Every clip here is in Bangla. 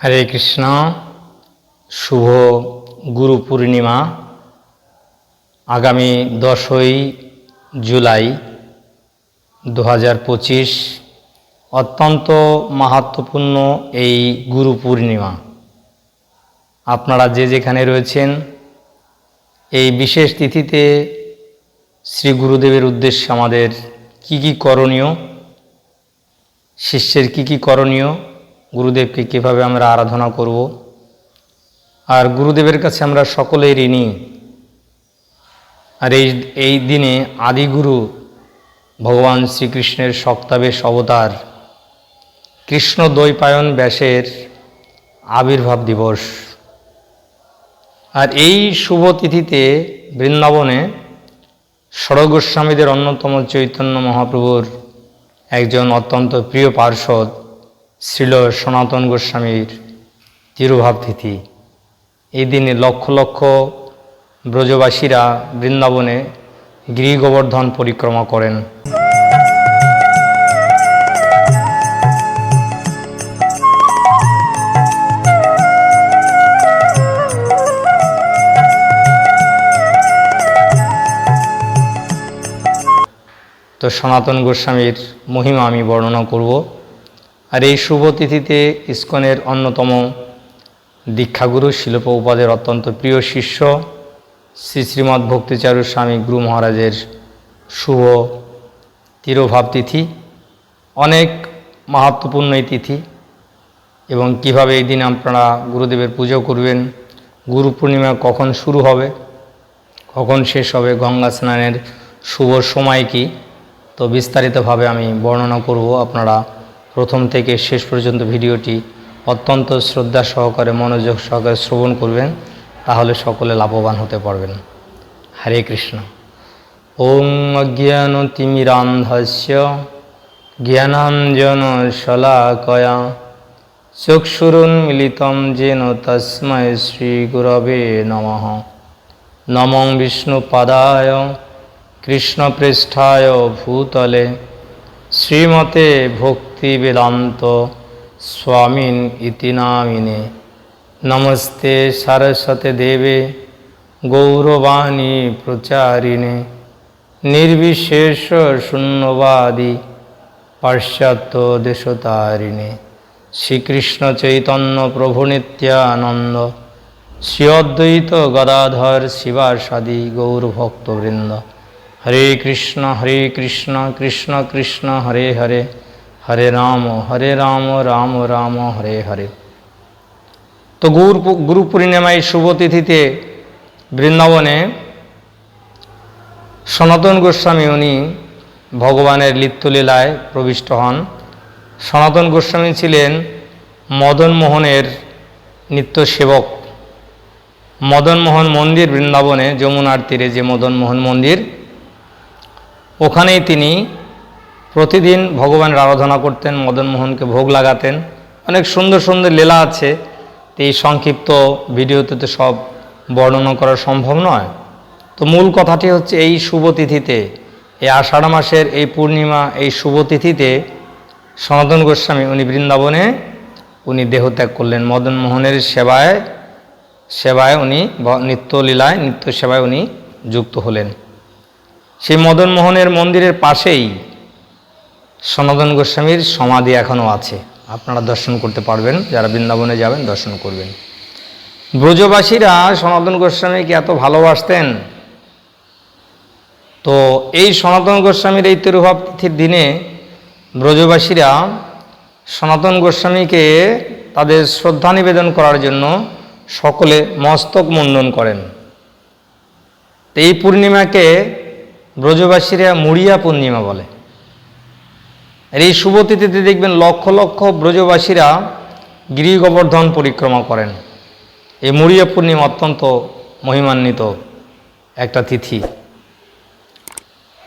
হরে কৃষ্ণ, শুভ গুরু পূর্ণিমা আগামী দশই জুলাই দু পঁচিশ অত্যন্ত মাহাত্মপূর্ণ এই গুরু পূর্ণিমা আপনারা যে যেখানে রয়েছেন, এই বিশেষ তিথিতে শ্রী গুরুদেবের উদ্দেশ্যে আমাদের কি কি করণীয়, শিষ্যের কি কি করণীয় গুরুদেবকে কীভাবে আমরা আরাধনা করব? আর গুরুদেবের কাছে আমরা সকলেই ঋণী। আর এই এই দিনে আদিগুরু ভগবান শ্রীকৃষ্ণের সপ্তাবেশ অবতার কৃষ্ণ দ্বৈপায়ন ব্যাসের আবির্ভাব দিবস। আর এই শুভ তিথিতে বৃন্দাবনে ষড়গোস্বামীদের অন্যতম চৈতন্য মহাপ্রভুর একজন অত্যন্ত প্রিয় পার্ষদ ছিল সনাতন গোস্বামীর তিরুভাব তিথি। এই দিনে লক্ষ লক্ষ ব্রজবাসীরা বৃন্দাবনে গৃহ গোবর্ধন পরিক্রমা করেন। তো সনাতন গোস্বামীর মহিমা আমি বর্ণনা করব। আর এই শুভ তিথিতে ইস্কনের অন্যতম দীক্ষাগুরু শিল্পোপাদের অত্যন্ত প্রিয় শিষ্য শ্রী শ্রীমৎ ভক্তিচারু স্বামী গুরু মহারাজের শুভ তিরোভাব তিথি, অনেক মাহাত্মপূর্ণ এই তিথি এবং কীভাবে এই দিন আপনারা গুরুদেবের পুজো করবেন, গুরু পূর্ণিমা কখন শুরু হবে, কখন শেষ হবে, গঙ্গা স্নানের শুভ সময় কি, তো বিস্তারিতভাবে আমি বর্ণনা করব আপনারা প্রথম থেকে শেষ পর্যন্ত ভিডিওটি অত্যন্ত শ্রদ্ধা সহকারে, মনোযোগ সহকারে শ্রবণ করবেন, তাহলে সকলে লাভবান হতে পারবেন। হরে কৃষ্ণ। ওং অজ্ঞান তিমিরান্ধস্য জ্ঞানাঞ্জন শলাকয়া। চক্ষুরুন্মিলিতম যেন তস্মৈ শ্রীগুরবে নমঃ। নমং বিষ্ণুপাদায়। কৃষ্ণপৃষ্ঠায় ভূতলে। শ্রীমতে ভক্তি বেদান্ত স্বামীন ইতি নামিনে। নমস্তে সরস্বতে দেবে গৌরবাণী প্রচারিণে। নির্বিশেষ শূন্যবাদী পাশ্চাত্য দেশতারিণে। শ্রীকৃষ্ণ চৈতন্য প্রভু নিত্যানন্দ। শ্রী অদ্বৈত গদাধর শিবাসাদি গৌরভক্তবৃন্দ। হরে কৃষ্ণ হরে কৃষ্ণ কৃষ্ণ কৃষ্ণ, হরে হরে। হরে রাম হরে রাম রাম রাম, হরে হরে। তো গুরু গুরু পূর্ণিমা এই শুভ তিথিতে বৃন্দাবনে সনাতন গোস্বামী উনি ভগবানের লিপ্তলীলায় প্রবিষ্ট হন। সনাতন গোস্বামী ছিলেন মদন মোহনের নিত্য সেবক। মদনমোহন মন্দির বৃন্দাবনে যমুনার তীরে যে মদনমোহন মন্দির ওখানেই তিনি প্রতিদিন ভগবানের আরাধনা করতেন, মদনমোহনকে ভোগ লাগাতেন। অনেক সুন্দর সুন্দর লীলা আছে। এই সংক্ষিপ্ত ভিডিওতে তো সব বর্ণনা করা সম্ভব নয়। তো মূল কথাটি হচ্ছে এই শুভ তিথিতে, এই আষাঢ় মাসের এই পূর্ণিমা, এই শুভ তিথিতে সনাতন গোস্বামী উনি বৃন্দাবনে উনি দেহত্যাগ করলেন। মদনমোহনের সেবায় সেবায় উনি নিত্যলীলায় নিত্য সেবায় উনি যুক্ত হলেন। সেই মদনমোহনের মন্দিরের পাশেই সনাতন গোস্বামীর সমাধি এখনও আছে। আপনারা দর্শন করতে পারবেন, যারা বৃন্দাবনে যাবেন দর্শন করবেন। ব্রজবাসীরা সনাতন গোস্বামীকে এত ভালোবাসতেন। তো এই সনাতন গোস্বামীর এই তিরুভাব তিথির দিনে ব্রজবাসীরা সনাতন গোস্বামীকে তাদের শ্রদ্ধা নিবেদন করার জন্য সকলে মস্তক মুন্ডন করেন। এই পূর্ণিমাকে ব্রজবাসীরা মুড়িয়া পূর্ণিমা বলে। আর এই শুভ তিথিতে দেখবেন লক্ষ লক্ষ ব্রজবাসীরা গিরি গোবর্ধন পরিক্রমা করেন। এই মুড়িয়া পূর্ণিমা অত্যন্ত মহিমান্বিত একটা তিথি।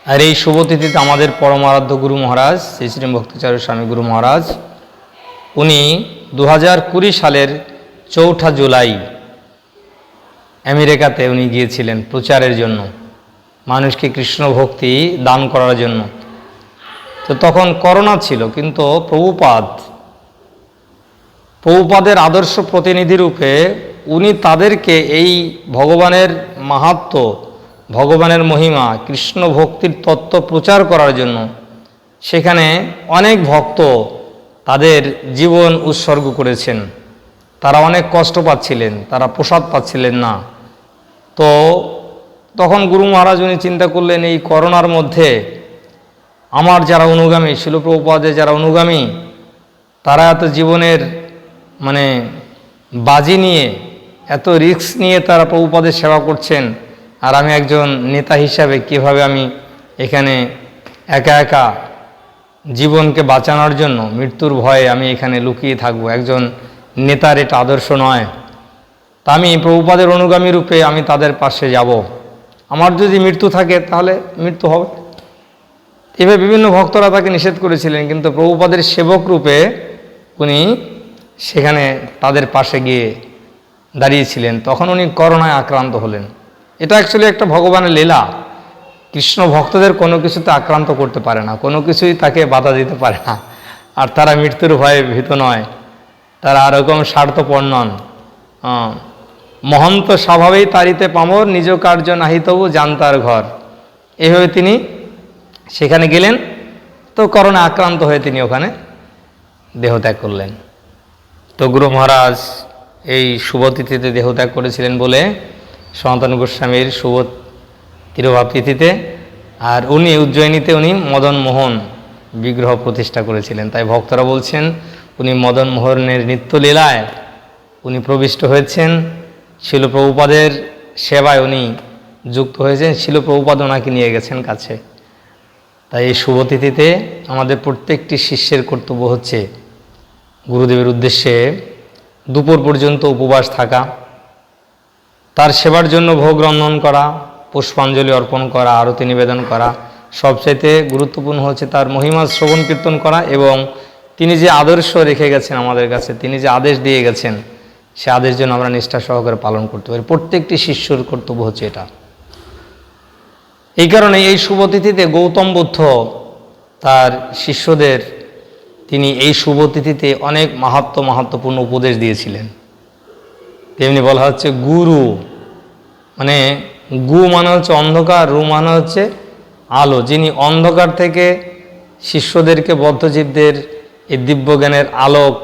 আর এই শুভ তিথিতে আমাদের পরমারাধ্য গুরু মহারাজ, শ্রী শ্রী ভক্তিচার্য স্বামী গুরু মহারাজ, উনি দু হাজার কুড়ি সালের চৌঠা জুলাই আমেরিকাতে উনি গিয়েছিলেন প্রচারের জন্য। মানুষকে কৃষ্ণ ভক্তি দান করার জন্য। তো তখন করোনা ছিল, কিন্তু প্রভুপাদ, প্রভুপাদের আদর্শ প্রতিনিধি রূপে উনি তাদেরকে এই ভগবানের মাহাত্ম, ভগবানের মহিমা কৃষ্ণ ভক্তির তত্ত্ব প্রচার করার জন্য সেখানে অনেক ভক্ত তাদের জীবন উৎসর্গ করেছেন। তারা অনেক কষ্ট পাচ্ছিলেন, তারা প্রসাদ পাচ্ছিলেন না। তো তখন গুরু মহারাজ উনি চিন্তা করলেন, এই করোনার মধ্যে আমার যারা অনুগামী শিলপ্রপাদে যারা অনুগামী, তারা এত জীবনের মানে বাজি নিয়ে, এত রিস্ক নিয়ে তারা প্রভুপাদের সেবা করছেন। আর আমি একজন নেতা হিসাবে কীভাবে আমি এখানে একা একা জীবনকে বাঁচানোর জন্য মৃত্যুর ভয়ে আমি এখানে লুকিয়ে থাকব, একজন নেতার এটা আদর্শ নয়। তা আমি প্রভুপাদের অনুগামী রূপে আমি তাদের পাশে যাব। আমার যদি মৃত্যু থাকে, তাহলে মৃত্যু হবে। এভাবে বিভিন্ন ভক্তরা তাকে নিষেধ করেছিলেন, কিন্তু প্রভুপাদের সেবক রূপে উনি সেখানে তাদের পাশে গিয়ে দাঁড়িয়েছিলেন। তখন উনি করোনায় আক্রান্ত হলেন। এটা অ্যাকচুয়ালি একটা ভগবানের লীলা। কৃষ্ণ ভক্তদের কোনো কিছুতে আক্রান্ত করতে পারে না, কোনো কিছুই তাকে বাধা দিতে পারে না। আর তারা মৃত্যুর ভয়ে ভীত নয়। তারা আরকম স্বার্থপর নন। মহন্ত স্বভাবেই তারিতে পামর, নিজ কার্য নাহিতবু জানতার ঘর। এভাবে তিনি সেখানে গেলেন, তো করোনা আক্রান্ত হয়ে তিনি ওখানে দেহত্যাগ করলেন। তো গুরু মহারাজ এই শুভ তিথিতে দেহত্যাগ করেছিলেন বলে সনাতন গোস্বামীর শুভ তিরোভাব তিথিতে, আর উনি, উজ্জয়িনীতে উনি মদন মোহন বিগ্রহ প্রতিষ্ঠা করেছিলেন। তাই ভক্তরা বলছেন, উনি মদন মোহনের নিত্যলীলায় উনি প্রবিষ্ট হয়েছেন। শিলপ্রভুপাদের সেবায় উনি যুক্ত হয়েছেন। শিলপ্রভুপাদ ওনাকে নিয়ে গেছেন কাছে। তাই এই শুভ তিথিতে আমাদের প্রত্যেকটি শিষ্যের কর্তব্য হচ্ছে গুরুদেবের উদ্দেশ্যে দুপুর পর্যন্ত উপবাস থাকা, তার সেবার জন্য ভোগ রন্ধন করা, পুষ্পাঞ্জলি অর্পণ করা, আরতি নিবেদন করা, সবচাইতে গুরুত্বপূর্ণ হচ্ছে তার মহিমা শ্রবণ কীর্তন করা এবং তিনি যে আদর্শ রেখে গেছেন আমাদের কাছে, তিনি যে আদেশ দিয়ে গেছেন সে আদেশ যেন আমরা নিষ্ঠা সহকারে পালন করতে পারি। প্রত্যেকটি শিষ্যর কর্তব্য হচ্ছে এটা। এই কারণে এই শুভ তিথিতে গৌতম বুদ্ধ তার শিষ্যদের, তিনি এই শুভ তিথিতে অনেক মাহাত্ম মাহাত্মপূর্ণ উপদেশ দিয়েছিলেন। তেমনি বলা হচ্ছে গুরু মানে গু মানে হচ্ছে অন্ধকার, রু মানে হচ্ছে আলো। যিনি অন্ধকার থেকে শিষ্যদেরকে বদ্ধজীবদের এই দিব্যজ্ঞানের আলোক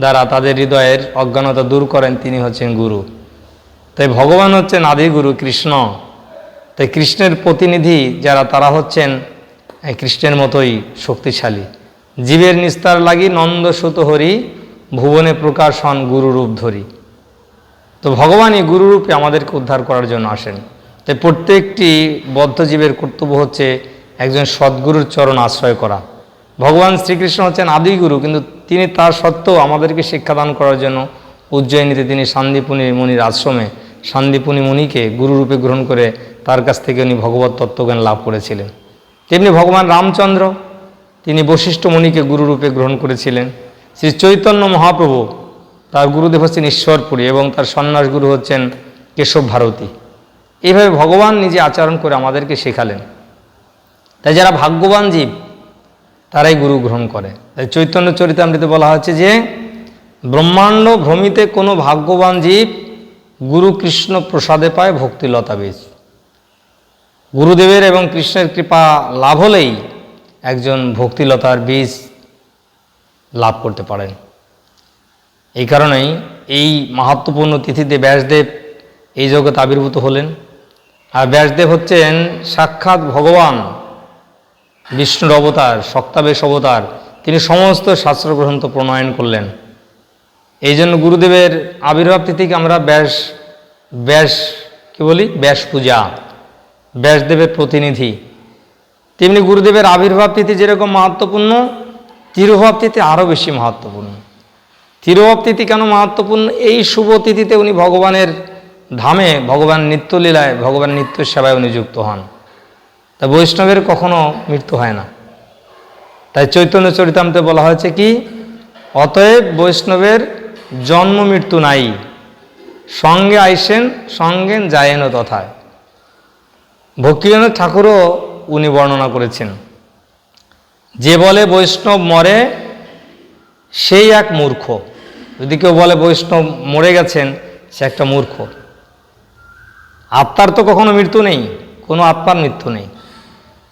দ্বারা তাদের হৃদয়ের অজ্ঞানতা দূর করেন, তিনি হচ্ছেন গুরু। তাই ভগবান হচ্ছেন আদিগুরু কৃষ্ণ। তাই কৃষ্ণের প্রতিনিধি যারা, তারা হচ্ছেন এই কৃষ্ণের মতোই শক্তিশালী। জীবের নিস্তার লাগি নন্দ সুত হরি, ভুবনে প্রকাশ হন গুরুরূপ ধরি। তো ভগবানই গুরুরূপে আমাদেরকে উদ্ধার করার জন্য আসেন। তাই প্রত্যেকটি বদ্ধজীবের কর্তব্য হচ্ছে একজন সদ্গুরুর চরণ আশ্রয় করা। ভগবান শ্রীকৃষ্ণ হচ্ছেন আদিগুরু, কিন্তু তিনি তার সত্ত্বেও আমাদেরকে শিক্ষাদান করার জন্য উজ্জয়িনীতে তিনি শান্তিপুনি মুনির আশ্রমে শান্তিপুনি মুনিকে গুরুরূপে গ্রহণ করে তার কাছ থেকে উনি ভগবত তত্ত্বজ্ঞান লাভ করেছিলেন। তেমনি ভগবান রামচন্দ্র, তিনি বশিষ্ঠ মুনিকে গুরুরূপে গ্রহণ করেছিলেন। শ্রী চৈতন্য মহাপ্রভু তার গুরুদেব হচ্ছেন ঈশ্বরপুরী এবং তার সন্ন্যাস গুরু হচ্ছেন কেশব ভারতী। এইভাবে ভগবান নিজে আচরণ করে আমাদেরকে শেখালেন। তাই যারা ভাগ্যবান জীব তারাই গুরু গ্রহণ করে। তাই চৈতন্য চরিতামৃতে বলা হচ্ছে যে, ব্রহ্মাণ্ড ভ্রমিতে কোনো ভাগ্যবান জীব গুরু কৃষ্ণ প্রসাদে পায় ভক্তিলতা বীজ। গুরুদেবের এবং কৃষ্ণের কৃপা লাভ হলেই একজন ভক্তিলতার বীজ লাভ করতে পারেন। এই কারণেই এই মাহাত্মপূর্ণ তিথিতে ব্যাসদেব এই জগৎ আবির্ভূত হলেন। আর ব্যাসদেব হচ্ছেন সাক্ষাৎ ভগবান বিষ্ণুর অবতার সক্তাবেশ অবতার, তিনি সমস্ত শাস্ত্রগ্রন্থ প্রণয়ন করলেন। এই জন্য গুরুদেবের আবির্ভাব তিথিকে আমরা ব্যাস ব্যাস, কি বলি? ব্যাস পূজা, ব্যাসদেবের প্রতিনিধি। তেমনি গুরুদেবের আবির্ভাব তিথি যেরকম মাহাত্মপূর্ণ, তিরোভাব তিথি আরও বেশি মাহাত্মপূর্ণ। তিরোভাব তিথি কেন মাহাত্মপূর্ণ? এই শুভ তিথিতে উনি ভগবানের ধামে, ভগবান নিত্যলীলায়, ভগবান নিত্য সেবায় উনি যুক্ত হন। তা বৈষ্ণবের কখনো মৃত্যু হয় না। তাই চৈতন্য চরিতামতে বলা হয়েছে কি, অতএব বৈষ্ণবের জন্ম মৃত্যু নাই, সঙ্গে আইসেন, সঙ্গে যায়েন তথায় ভক্তিজনক ঠাকুরও উনি বর্ণনা করেছেন, যে বলে বৈষ্ণব মরে, সেই এক মূর্খ। যদি কেউ বলে বৈষ্ণব মরে গেছেন, সে একটা মূর্খ। আত্মার তো কখনো মৃত্যু নেই, কোনো আত্মার মৃত্যু নেই।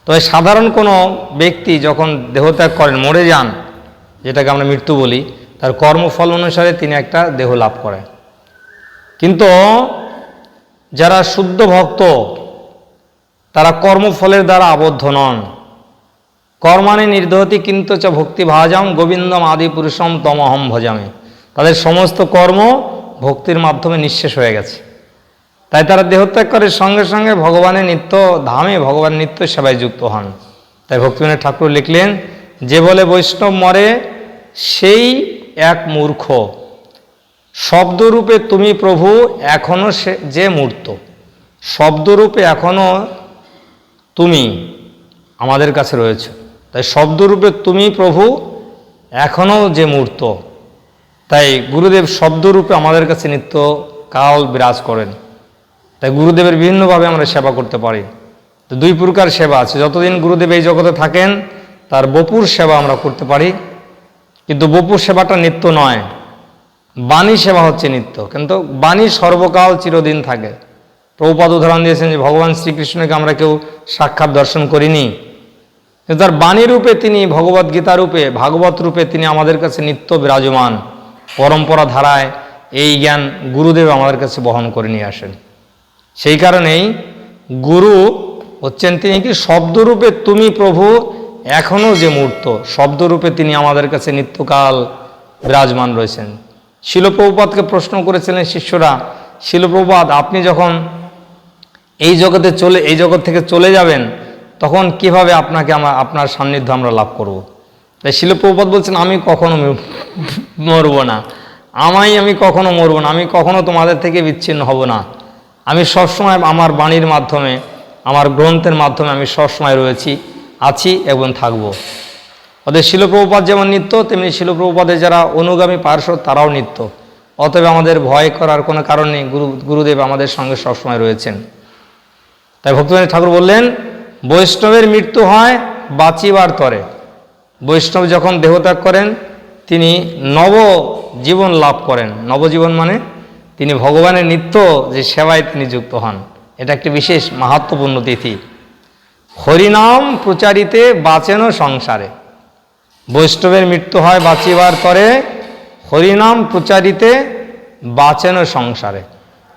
তবে সাধারণ কোনো ব্যক্তি যখন দেহত্যাগ করেন, মরে যান, যেটাকে আমরা মৃত্যু বলি, তার কর্মফল অনুসারে তিনি একটা দেহ লাভ করেন। কিন্তু যারা শুদ্ধ ভক্ত, তারা কর্মফলের দ্বারা আবদ্ধ নন। কর্মাণি নির্দহতি কিন্তু চ ভক্তি ভাজাম গোবিন্দম আদি পুরুষম তমহম ভজামে। তাদের সমস্ত কর্ম ভক্তির মাধ্যমে নিঃশেষ হয়ে গেছে। তাই তারা দেহত্যাগ করে সঙ্গে সঙ্গে ভগবানের নিত্য ধামে ভগবান নিত্য সেবায় যুক্ত হন। তাই ভক্তিবিনোদ ঠাকুর লিখলেন, যে বলে বৈষ্ণব মরে, সেই এক মূর্খ। শব্দরূপে তুমি প্রভু এখনও সে, যে মূর্ত। শব্দরূপে এখনও তুমি আমাদের কাছে রয়েছে। তাই শব্দরূপে তুমি প্রভু এখনও যে মূর্ত। তাই গুরুদেব শব্দরূপে আমাদের কাছে নিত্য কাল বিরাজ করেন। তাই গুরুদেবের বিভিন্নভাবে আমরা সেবা করতে পারি। তো দুই প্রকার সেবা আছে। যতদিন গুরুদেব এই জগতে থাকেন, তার বপুর সেবা আমরা করতে পারি। কিন্তু বপুর সেবাটা নিত্য নয়। বাণী সেবা হচ্ছে নিত্য। কিন্তু বাণী সর্বকাল চিরদিন থাকে। প্রভুপাদ উদাহরণ দিয়েছেন যে, ভগবান শ্রীকৃষ্ণকে আমরা কেউ সাক্ষাৎ দর্শন করিনি। কিন্তু তার বাণী রূপে তিনি, ভগবত গীতা রূপে, ভাগবত রূপে তিনি আমাদের কাছে নিত্য বিরাজমান। পরম্পরা ধারায় এই জ্ঞান গুরুদেব আমাদের কাছে বহন করে নিয়ে আসেন। সেই কারণেই গুরু হচ্ছেন তিনি কি শব্দরূপে তুমি প্রভু এখনও যে মূর্ত, শব্দরূপে তিনি আমাদের কাছে নিত্যকাল বিরাজমান রয়েছেন। শিলপ্রভুপাতকে প্রশ্ন করেছিলেন শিষ্যরা, শিলপ্রভুপাত, আপনি যখন এই জগতে চলে, এই জগৎ থেকে চলে যাবেন, তখন কীভাবে আপনাকে আমার, আপনার সান্নিধ্য আমরা লাভ করব। তাই শিলপ্রভুপাত বলছেন, আমি কখনো মরবো না। আমাই আমি কখনো মরবো না, আমি কখনো তোমাদের থেকে বিচ্ছিন্ন হব না। আমি সবসময় আমার বাণীর মাধ্যমে, আমার গ্রন্থের মাধ্যমে আমি সবসময় রয়েছি, আছি এবং থাকব। ওদের শিলপ্রভুপাত যেমন নিত্য, তেমনি শিলপ্রভুপাদের যারা অনুগামী পার্শ্বদ, তারাও নিত্য। অতএব আমাদের ভয় করার কোনো কারণ নেই, গুরু, গুরুদেব আমাদের সঙ্গে সবসময় রয়েছেন। তাই ভক্তিবাণী ঠাকুর বললেন, বৈষ্ণবের মৃত্যু হয় বাঁচিবার তরে। বৈষ্ণব যখন দেহত্যাগ করেন, তিনি নব জীবন লাভ করেন। নবজীবন মানে তিনি ভগবানের নিত্য যে সেবায় তিনি যুক্ত হন। এটা একটি বিশেষ মাহাত্মপূর্ণ তিথি। হরিনাম প্রচারিতে বাঁচেন সংসারে। বৈষ্ণবের মৃত্যু হয় বাঁচিবার তরে হরিনাম প্রচারিতে বাঁচেন সংসারে।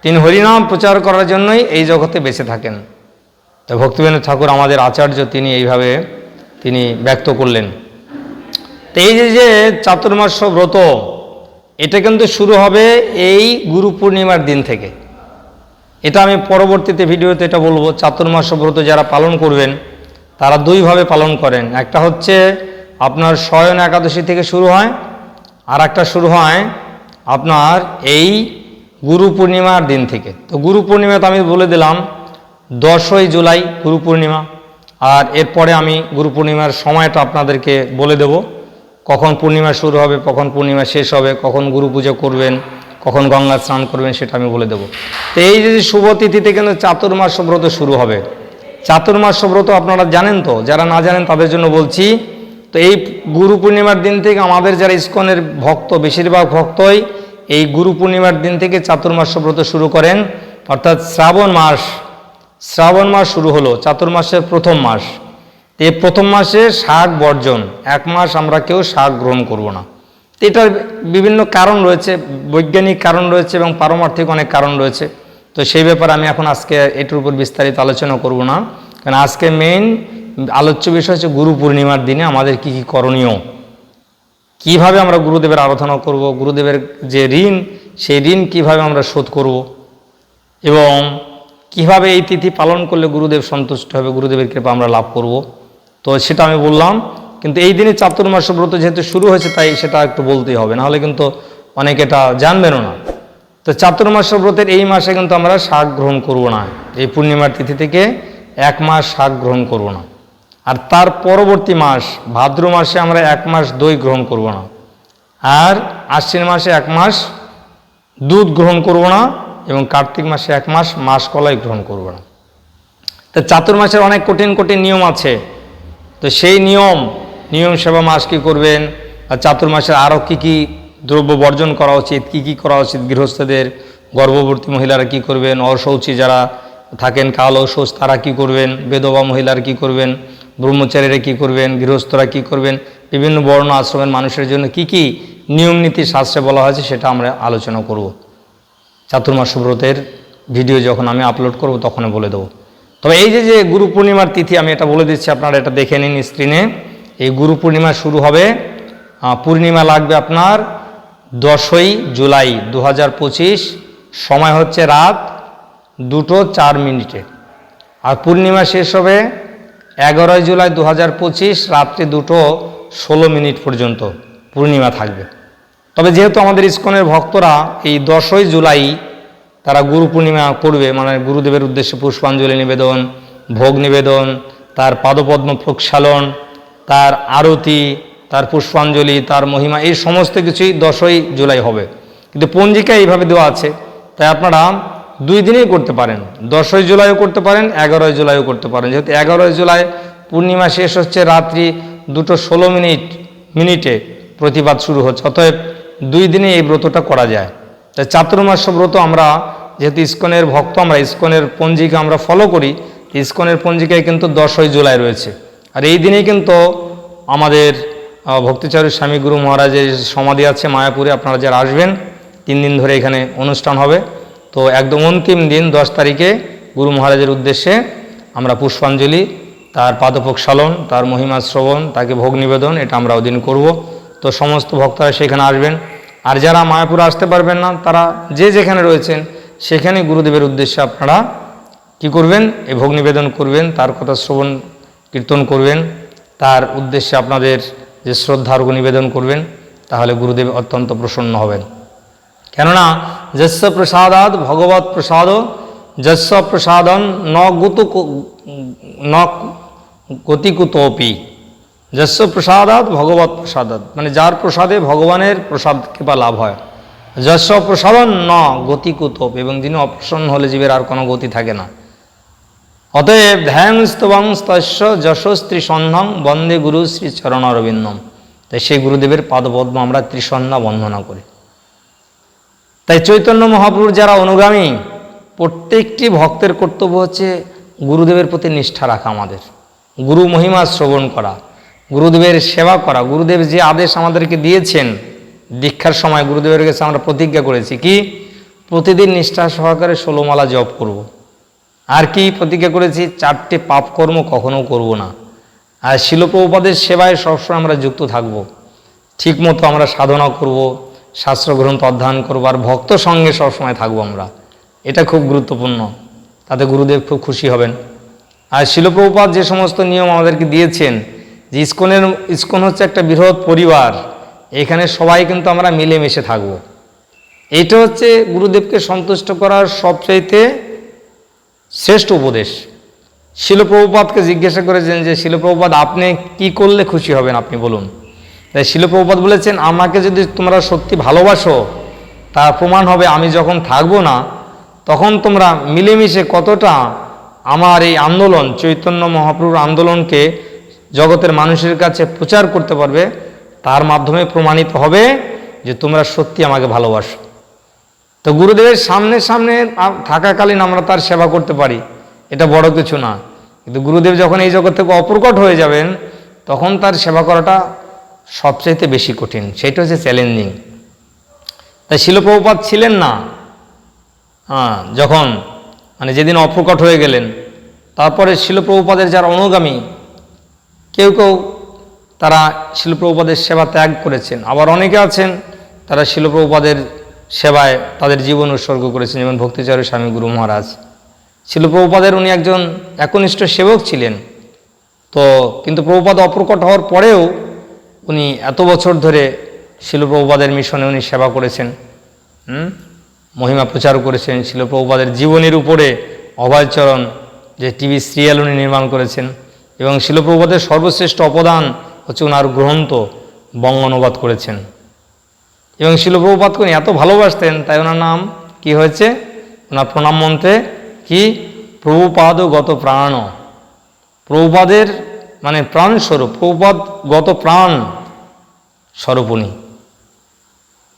তিনি হরিনাম প্রচার করার জন্যই এই জগতে বেঁচে থাকেন। তো ভক্তিবেন্দ্র ঠাকুর, আমাদের আচার্য তিনি এইভাবে তিনি ব্যক্ত করলেন। তো এই যে যে চাতুর্মাস ব্রত এটা কিন্তু শুরু হবে এই গুরু পূর্ণিমার দিন থেকে। এটা আমি পরবর্তীতে ভিডিওতে এটা বলব। চাতুর্মাস ব্রত যারা পালন করবেন, তারা দুইভাবে পালন করেন। একটা হচ্ছে আপনার শয়ন একাদশী থেকে শুরু হয় আর একটা শুরু হয় আপনার এই গুরু পূর্ণিমার দিন থেকে। তো গুরু পূর্ণিমা তো আমি বলে দিলাম, দশই জুলাই গুরু পূর্ণিমা। আর এরপরে আমি গুরু পূর্ণিমার সময়টা আপনাদেরকে বলে দেব। কখন পূর্ণিমা শুরু হবে, কখন পূর্ণিমা শেষ হবে, কখন গুরু পুজো করবেন, কখন গঙ্গা স্নান করবেন সেটা আমি বলে দেবো। তো এই যে শুভ তিথিতে কিন্তু চাতুর্মাস ব্রত শুরু হবে। চাতুর্মাস ব্রত আপনারা জানেন তো, যারা না জানেন তাদের জন্য বলছি, তো এই গুরু পূর্ণিমার দিন থেকে আমাদের যারা ইস্কনের ভক্ত, বেশিরভাগ ভক্তই এই গুরু পূর্ণিমার দিন থেকে চাতুর্মাস ব্রত শুরু করেন, অর্থাৎ শ্রাবণ মাস শ্রাবণ মাস শুরু হলো, চাতুর্মাসের প্রথম মাস। তো প্রথম মাসে শাক বর্জন, এক মাস আমরা কেউ শাক গ্রহণ করব না। তো এটার বিভিন্ন কারণ রয়েছে, বৈজ্ঞানিক কারণ রয়েছে এবং পারমার্থিক অনেক কারণ রয়েছে। তো সেই ব্যাপারে আমি এখন আজকে এটার উপর বিস্তারিত আলোচনা করব না। কারণ আজকে মেইন আলোচ্য বিষয় হচ্ছে গুরু পূর্ণিমার দিনে আমাদের কি কি করণীয়। কীভাবে আমরা গুরুদেবের আরাধনা করব, গুরুদেবের যে ঋণ, সেই ঋণ কীভাবে আমরা শোধ করব এবং কীভাবে এই তিথি পালন করলে গুরুদেব সন্তুষ্ট হবে, গুরুদেবের কৃপা আমরা লাভ করব। তো সেটা আমি বললাম, কিন্তু এই দিনে চাতুর্মাস ব্রত যেহেতু শুরু হয়েছে, তাই সেটা একটু বলতেই হবে। নাহলে কিন্তু অনেকে এটা জানবেনও না। তো চাতুর্মাস ব্রতের এই মাসে কিন্তু আমরা শাক গ্রহণ করব না। এই পূর্ণিমার তিথি থেকে এক মাস শাক গ্রহণ করব না। আর তার পরবর্তী মাস, ভাদ্র মাসে আমরা এক মাস দই গ্রহণ করব না। আর আশ্বিন মাসে এক মাস দুধ গ্রহণ করব না এবং কার্তিক মাসে এক মাস মাস কলাই গ্রহণ করব না। তো চাতুর্মাসের অনেক কঠিন কঠিন নিয়ম আছে। তো সেই নিয়ম নিয়ম সেবা মাস কী করবেন? আর চাতুর্মাসের আরও কী কী দ্রব্য বর্জন করা উচিত? কি কি করা উচিত গৃহস্থদের? গর্ভবতী মহিলারা কি করবেন? অশৌচী যারা থাকেন, কাল শৌচ তারা কি করবেন? বেদবা মহিলারা কি করবেন? ব্রহ্মচারীরা কি করবেন? গৃহস্থরা কি করবেন? বিভিন্ন বর্ণ আশ্রমের মানুষের জন্য কি কি নিয়ম নীতি শাস্ত্রে বলা হয়েছে সেটা আমরা আলোচনা করব। চাতুর্মাস ব্রতের ভিডিও যখন আমি আপলোড করব তখন বলে দেবো। তবে এই যে যে গুরু পূর্ণিমার তিথি, আমি এটা বলে দিচ্ছি, আপনারা এটা দেখে নিন স্ক্রিনে এই গুরু পূর্ণিমা শুরু হবে পূর্ণিমা লাগবে আপনার দশই জুলাই দু হাজার পঁচিশ, সময় হচ্ছে রাত দুটো চার মিনিটে। আর পূর্ণিমা শেষ হবে এগারোই জুলাই দু হাজার পঁচিশ, রাত্রি দুটো ষোলো মিনিট পর্যন্ত পূর্ণিমা থাকবে। তবে যেহেতু আমাদের ইস্কনের ভক্তরা এই দশই জুলাই তারা গুরু পূর্ণিমা করবে মানে গুরুদেবের উদ্দেশ্যে পুষ্পাঞ্জলি নিবেদন, ভোগ নিবেদন, তার পাদপদ্ম প্রক্ষালন, তার আরতি, তার পুষ্পাঞ্জলি, তার মহিমা, এই সমস্ত কিছুই দশই জুলাই হবে। কিন্তু পঞ্জিকা এইভাবে দেওয়া আছে, তাই আপনারা দুই দিনেই করতে পারেন। দশই জুলাইও করতে পারেন, এগারোই জুলাইও করতে পারেন। যেহেতু এগারোই জুলাই পূর্ণিমা শেষ হচ্ছে রাত্রি দুটো ষোলো মিনিট, মিনিটে প্রতিবাদ শুরু হচ্ছে, অতএব দুই দিনে এই ব্রতটা করা যায়। তাই চাতুর্মাস্য ব্রত আমরা, যেহেতু ইস্কনের ভক্ত, আমরা ইস্কনের পঞ্জিকা আমরা ফলো করি ইস্কনের পঞ্জিকায় কিন্তু দশই জুলাই রয়েছে। আর এই দিনেই কিন্তু আমাদের ভক্তিচারী স্বামী গুরু মহারাজের সমাধি আছে মায়াপুরে, আপনারা যারা আসবেন, তিন দিন ধরে এখানে অনুষ্ঠান হবে। তো একদম অন্তিম দিন, দশ তারিখে গুরু মহারাজের উদ্দেশ্যে আমরা পুষ্পাঞ্জলি, তার পাদপ্রক্ষালন তার মহিমা শ্রবণ, তাকে ভোগ নিবেদন, এটা আমরা ওদিন করব। তো সমস্ত ভক্তরা সেখানে আসবেন। আর যারা মায়াপুর আসতে পারবেন না, তারা যে যেখানে রয়েছেন সেখানে গুরুদেবের উদ্দেশ্যে আপনারা কি করবেন? এই ভোগ নিবেদন করবেন, তার কথা শ্রবণ, কীর্তন করবেন, তার উদ্দেশ্যে আপনাদের যে শ্রদ্ধার্ঘ নিবেদন করবেন, তাহলে গুরুদেব অত্যন্ত প্রসন্ন হবেন। কেননা, যস্য প্রসাদাদ ভগবত প্রসাদ, যস্য প্রসাদন ন গুতু ন গতিকুতপি। যস্য প্রসাদাদ ভগবত প্রসাদাদ মানে যার প্রসাদে ভগবানের প্রসাদ কৃপা লাভ হয়। যস্য প্রসাদন ন গতিকুতপ, এবং যিনি অপ্রসন্ন হলে জীবের আর কোনো গতি থাকে না। অতএব ধ্যান স্তবং তস্য যশস্ত্রী সন্ধ্যম বন্দে গুরু শ্রী চরণ অরবিন্দম তাই সেই গুরুদেবের পাদপদ্ম আমরা ত্রিসন্ধ্যা বন্দনা করি। তাই চৈতন্য মহাপ্রভুর যারা অনুগামী, প্রত্যেকটি ভক্তের কর্তব্য হচ্ছে গুরুদেবের প্রতি নিষ্ঠা রাখা আমাদের। গুরু মহিমা শ্রবণ করা। গুরুদেবের সেবা করা। গুরুদেব যে আদেশ আমাদেরকে দিয়েছেন, দীক্ষার সময় গুরুদেবের কাছে আমরা প্রতিজ্ঞা করেছি কি, প্রতিদিন নিষ্ঠা সহকারে ষোলোমালা জপ করব। আর কি প্রতিজ্ঞা করেছি, চারটে পাপকর্ম কখনো করব না। আর শিলপ্রপাদের সেবায় সবসময় আমরা যুক্ত থাকব। ঠিকমতো আমরা সাধনা করব শাস্ত্র গ্রন্থ অধ্যয়ন করব, আর ভক্ত সঙ্গে সবসময় থাকব আমরা। এটা খুব গুরুত্বপূর্ণ। তাতে গুরুদেব খুব খুশি হবেন। আর শিলপ্রপাত যে সমস্ত নিয়ম আমাদেরকে দিয়েছেন যে ইস্কনের, ইস্কন হচ্ছে একটা বৃহৎ পরিবার। এখানে সবাই কিন্তু আমরা মিলেমিশে থাকব। এটা হচ্ছে গুরুদেবকে সন্তুষ্ট করার সবচাইতে শ্রেষ্ঠ উপদেশ। শিলপ্রভুপাতকে জিজ্ঞাসা করেছেন যে শিলপ্রভুপাত আপনি কি করলে খুশি হবেন আপনি বলুন? তাই শিলপ্রভুপাত বলেছেন, আমাকে যদি তোমরা সত্যি ভালোবাসো, তার প্রমাণ হবে আমি যখন থাকব না, তখন তোমরা মিলেমিশে কতটা আমার এই আন্দোলন, চৈতন্য মহাপ্রভুর আন্দোলনকে জগতের মানুষের কাছে প্রচার করতে পারবে, তার মাধ্যমে প্রমাণিত হবে যে তোমরা সত্যি আমাকে ভালোবাসো। তো গুরুদেবের সামনে সামনে থাকাকালীন আমরা তার সেবা করতে পারি। এটা বড় কিছু না। কিন্তু গুরুদেব যখন এই জগৎ থেকে অপ্রকট হয়ে যাবেন, তখন তার সেবা করাটা সবচাইতে বেশি কঠিন। সেটা হচ্ছে চ্যালেঞ্জিং তাই শিলপ্রপাত ছিলেন না। হ্যাঁ যখন মানে যেদিন অপ্রকট হয়ে গেলেন, তারপরে শিলপ্রপাদের যারা অনুগামী কেউ কেউ তারা শিলপ্রপাদের সেবা ত্যাগ করেছেন। আবার অনেকে আছেন, তারা শিলপ্রপাদের সেবায় তাদের জীবন উৎসর্গ করেছেন, যেমন ভক্তিচারী স্বামী গুরু মহারাজ। শিলপ্রপাদের উনি একজন একনিষ্ঠ সেবক ছিলেন। তো কিন্তু প্রভুপাদ অপ্রকট হওয়ার পরেও উনি এত বছর ধরে শিলপ্রভুপাদের মিশনে উনি সেবা করেছেন মহিমা প্রচার করেছেন শিলপ্রভুপাদের জীবনের উপরে অভয়চরণ যে টিভি সিরিয়াল উনি নির্মাণ করেছেন। এবং শিলপ্রভুপাদের সর্বশ্রেষ্ঠ অবদান হচ্ছে ওনার গ্রন্থ বঙ্গ অনুবাদ করেছেন। এবং শিলপ্রভুপাতকে উনি এত ভালোবাসতেন, তাই ওনার নাম কি হয়েছে? ওনার প্রণাম মন্ত্রে কি? প্রভুপাদ গত প্রাণ। প্রভুপাদের মানে প্রাণস্বরূপ প্রভুপাদ গত প্রাণ স্বরূপ উনি।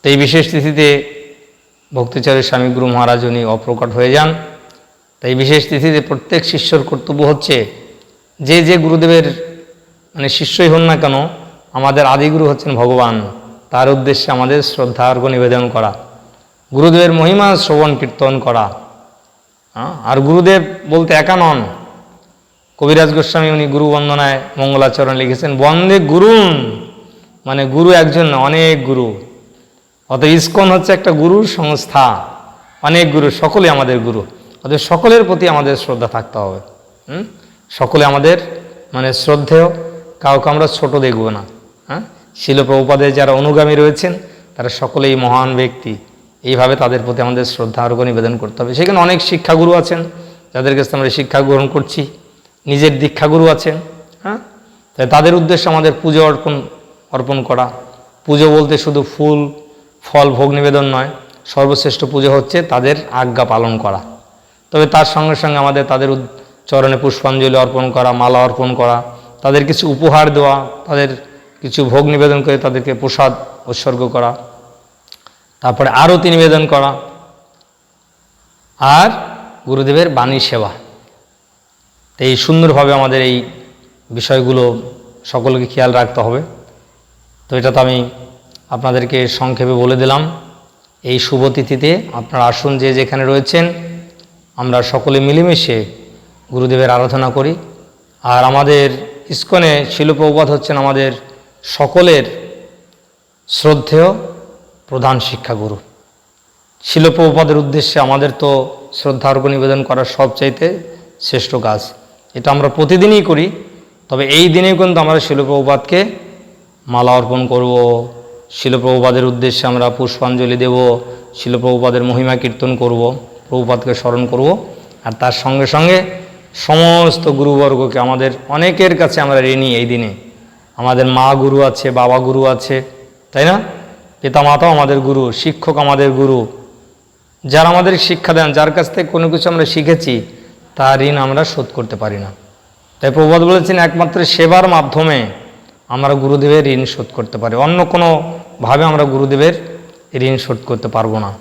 তো এই বিশেষ তিথিতে ভক্তিচারী স্বামী গুরু মহারাজ উনি অপ্রকট হয়ে যান। তাই বিশেষ তিথিতে প্রত্যেক শিষ্যর কর্তব্য হচ্ছে যে যে গুরুদেবের মানে শিষ্যই হন না কেন, আমাদের আদিগুরু হচ্ছেন ভগবান। তার উদ্দেশ্যে আমাদের শ্রদ্ধা অর্ঘ নিবেদন করা, গুরুদেবের মহিমা শ্রবণ কীর্তন করা। হ্যাঁ? আর গুরুদেব বলতে একা নন। কবিরাজ গোস্বামী উনি গুরু বন্দনায় মঙ্গলাচরণ লিখেছেন, বন্দে গুরুন মানে গুরু একজন অনেক গুরু। অত ইস্কন হচ্ছে একটা গুরুর সংস্থা। অনেক গুরু সকলে আমাদের গুরু। অতএব সকলের প্রতি আমাদের শ্রদ্ধা থাকতে হবে। হুম? সকলে আমাদের মানে শ্রদ্ধেয়, কাউকে আমরা ছোট দেখব না হ্যাঁ? শিলপ্রভুপাদের যারা অনুগামী রয়েছেন, তারা সকলেই মহান ব্যক্তি। এইভাবে তাদের প্রতি আমাদের শ্রদ্ধা, আরোগ্য নিবেদন করতে হবে। সেখানে অনেক শিক্ষাগুরু আছেন, যাদের কাছে আমরা শিক্ষা গ্রহণ করছি, নিজের দীক্ষাগুরু আছেন হ্যাঁ? তাই তাদের উদ্দেশ্যে আমাদের পুজো অর্পণ অর্পণ করা। পুজো বলতে শুধু ফুল, ফল, ভোগ নিবেদন নয়, সর্বশ্রেষ্ঠ পুজো হচ্ছে তাদের আজ্ঞা পালন করা। তবে তার সঙ্গে সঙ্গে আমাদের তাদের চরণে পুষ্পাঞ্জলি অর্পণ করা, মালা অর্পণ করা, তাদের কিছু উপহার দেওয়া, তাদের কিছু ভোগ নিবেদন করে তাদেরকে প্রসাদ উৎসর্গ করা, তারপরে আরতি নিবেদন করা আর গুরুদেবের বাণী সেবা। এই সুন্দরভাবে আমাদের এই বিষয়গুলো সকলকে খেয়াল রাখতে হবে। তো এটা তো আমি আপনাদেরকে সংক্ষেপে বলে দিলাম। এই শুভ তিথিতে আপনারা আসুন যে যেখানে রয়েছেন, আমরা সকলে মিলেমিশে গুরুদেবের আরাধনা করি। আর আমাদের ইস্কনে শিল্পবাদ হচ্ছেন আমাদের সকলের শ্রদ্ধেয় প্রধান শিক্ষাগুরু। শিলপ্রপাদের উদ্দেশ্যে আমাদের তো শ্রদ্ধার্ঘ নিবেদন করার সবচাইতে শ্রেষ্ঠ কাজ। এটা আমরা প্রতিদিনই করি, তবে এই দিনে কিন্তু আমরা শিলপ্রপাতকে মালা অর্পণ করব। শিলপ্রপাদের উদ্দেশ্যে আমরা পুষ্পাঞ্জলি দেব শিলপ্রপাদের মহিমা কীর্তন করব, প্রভুপাতকে স্মরণ করব। আর তার সঙ্গে সঙ্গে সমস্ত গুরুবর্গকে আমাদের অনেকের কাছে আমরা ঋণী এই দিনে। আমাদের মা গুরু আছে, বাবা গুরু আছে, তাই না? পিতা মাতাও আমাদের গুরু, শিক্ষক আমাদের গুরু। যারা আমাদের শিক্ষা দেন, যার কাছ থেকে কোনো কিছু আমরা শিখেছি, তার ঋণ আমরা শোধ করতে পারি না। তাই প্রবাদ বলেছেন, একমাত্র সেবার মাধ্যমে আমরা গুরুদেবের ঋণ শোধ করতে পারি। অন্য কোনোভাবে আমরা গুরুদেবের ঋণ শোধ করতে পারব না।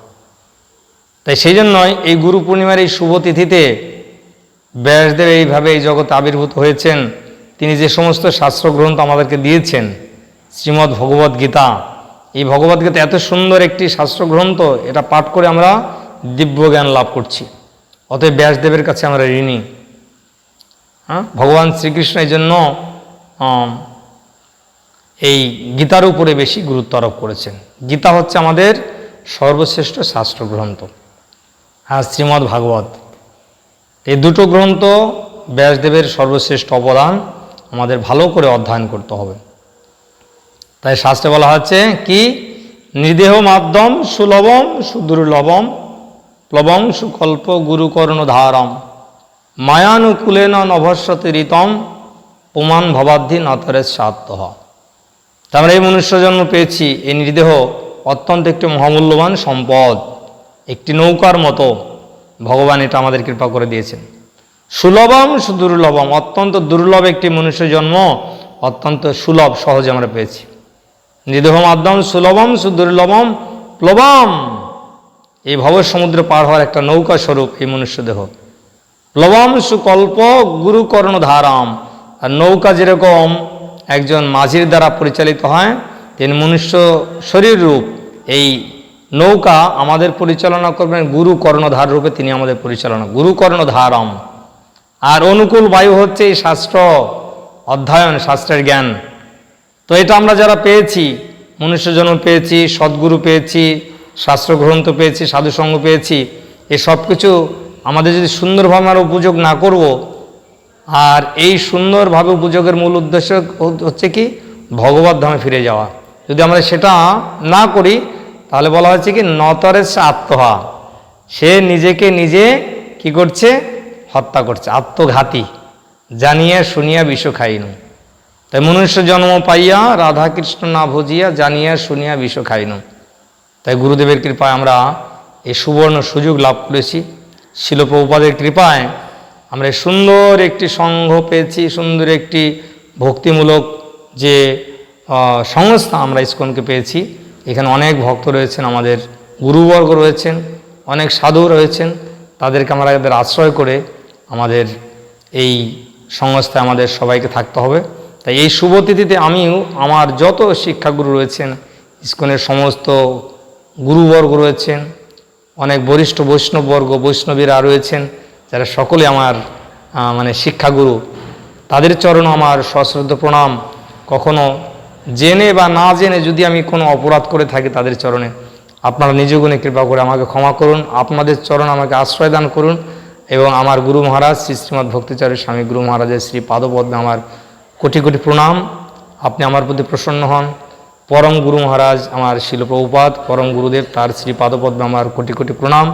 তাই সেই জন্যই এই গুরু পূর্ণিমার এই শুভ তিথিতে ব্যাসদেব এইভাবে এই জগতে আবির্ভূত হয়েছেন। তিনি যে সমস্ত শাস্ত্রগ্রন্থ আমাদেরকে দিয়েছেন, শ্রীমদ্ ভগবদ্ গীতা। এই ভগবদ্ গীতা এত সুন্দর একটি শাস্ত্রগ্রন্থ, এটা পাঠ করে আমরা দিব্য জ্ঞান লাভ করছি। অতএব ব্যাসদেবের কাছে আমরা ঋণী। হ্যাঁ? ভগবান শ্রীকৃষ্ণ এই জন্য এই গীতার উপরে বেশি গুরুত্ব আরোপ করেছেন। গীতা হচ্ছে আমাদের সর্বশ্রেষ্ঠ শাস্ত্রগ্রন্থ। হ্যাঁ শ্রীমদ্ ভাগবত এই দুটো গ্রন্থ ব্যাসদেবের সর্বশ্রেষ্ঠ অবদান, আমাদের ভালো করে অধ্যয়ন করতে হবে। তাই শাস্ত্রে বলা হচ্ছে কি? নিদেহ মাধ্যম সুলভম সুদুর্লভম প্লবং সুকল্প গুরুকর্ণ ধারম মায়ানুকূলেন নভস্যতে ঋতম, প্রমাণ ভবাদ্ধি নতরের সাত্য তা আমরা এই মনুষ্য জন্ম পেয়েছি, এই নির্দেহ অত্যন্ত একটি মহামূল্যবান সম্পদ, একটি নৌকার মতো। ভগবান এটা আমাদের কৃপা করে দিয়েছেন। সুলভম সুদুর্লভম, অত্যন্ত দুর্লভ একটি মনুষ্য জন্ম, অত্যন্ত সুলভ, সহজে আমরা পেয়েছি। নিদেহ মাধ্যম সুলভম সুদুর্লভম প্লবম। এই ভব সমুদ্র পার হওয়ার একটা নৌকা স্বরূপ এই মনুষ্য দেহ। প্লবম সুকল্প গুরুকর্ণ ধারাম আর নৌকা যেরকম একজন মাঝির দ্বারা পরিচালিত হয় তিনি মনুষ্য শরীর রূপ এই নৌকা আমাদের পরিচালনা করবেন গুরু কর্ণধার রূপে তিনি আমাদের পরিচালনা, গুরু কর্ণধারম। আর অনুকূল বায়ু হচ্ছে এই শাস্ত্র অধ্যয়ন, শাস্ত্রের জ্ঞান। তো এটা আমরা যারা পেয়েছি, মনুষ্য জন্ম পেয়েছি, সদ্গুরু পেয়েছি, শাস্ত্রগ্রন্থ পেয়েছি, সাধুসঙ্গ পেয়েছি এই সব কিছু আমাদের যদি সুন্দরভাবে আমরা উপযোগ না করব, আর এই সুন্দরভাবে উপযোগের মূল উদ্দেশ্য হচ্ছে কি? ভগবত ধামে ফিরে যাওয়া। যদি আমরা সেটা না করি তাহলে বলা হচ্ছে কি নতরের আত্মহা। সে নিজেকে নিজে কি করছে? হত্যা করছে, আত্মঘাতী। জানিয়া শুনিয়া বিষ খাইনু। তাই মনুষ্য জন্ম পাইয়া রাধাকৃষ্ণ না ভুজিয়া জানিয়া শুনিয়া বিষ খাইনু। তাই গুরুদেবের কৃপায় আমরা এই সুবর্ণ সুযোগ লাভ করেছি। শিলপ্রপাদের কৃপায় আমরা সুন্দর একটি সংঘ পেয়েছি, সুন্দর একটি ভক্তিমূলক যে সংস্থা আমরা ইস্কনকে পেয়েছি। এখানে অনেক ভক্ত রয়েছেন, আমাদের গুরুবর্গ রয়েছেন, অনেক সাধু রয়েছেন, তাদেরকে আমরা এদের আশ্রয় করে আমাদের এই সংস্থায় আমাদের সবাইকে থাকতে হবে। তাই এই শুভ তিথিতে আমিও আমার যত শিক্ষাগুরু রয়েছেন, ইস্কনের সমস্ত গুরুবর্গ রয়েছেন, অনেক বরিষ্ঠ বৈষ্ণববর্গ, বৈষ্ণবীরা রয়েছেন, যারা সকলে আমার মানে শিক্ষাগুরু। তাদের চরণ আমার সশ্রদ্ধ প্রণাম। কখনো জেনে বা না জেনে যদি আমি কোনো অপরাধ করে থাকি তাদের চরণে, আপনারা নিজ গুণে কৃপা করে আমাকে ক্ষমা করুন, আপনাদের চরণ আমাকে আশ্রয় দান করুন এবং আমার গুরু মহারাজ শ্রী শ্রীমৎ ভক্তিচারী স্বামী গুরু মহারাজের শ্রী পাদপদ্মে আমার কোটি কোটি প্রণাম। আপনি আমার প্রতি প্রসন্ন হন। পরম গুরু মহারাজ আমার শিলপ্রভুপাদ, পরম গুরুদেব তার শ্রী পাদপদ্মে আমার কোটি কোটি প্রণাম।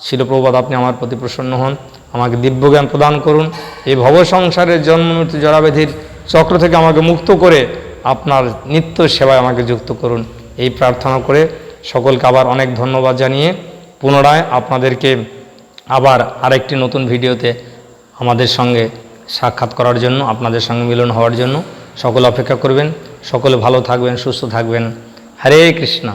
শিলপ্রভুপাদ, আপনি আমার প্রতি প্রসন্ন হন। আমাকে দিব্যজ্ঞান প্রদান করুন। এই ভব সংসারের জন্ম মৃত্যু জরাবেধির চক্র থেকে আমাকে মুক্ত করে আপনার নিত্য সেবায় আমাকে যুক্ত করুন। এই প্রার্থনা করে সকলকে আবার অনেক ধন্যবাদ জানিয়ে পুনরায় আপনাদেরকে আবার আরেকটি নতুন ভিডিওতে আমাদের সঙ্গে সাক্ষাৎ করার জন্য, আপনাদের সঙ্গে মিলন হওয়ার জন্য সকল অপেক্ষা করবেন। সকলে ভালো থাকবেন, সুস্থ থাকবেন। হরে কৃষ্ণ।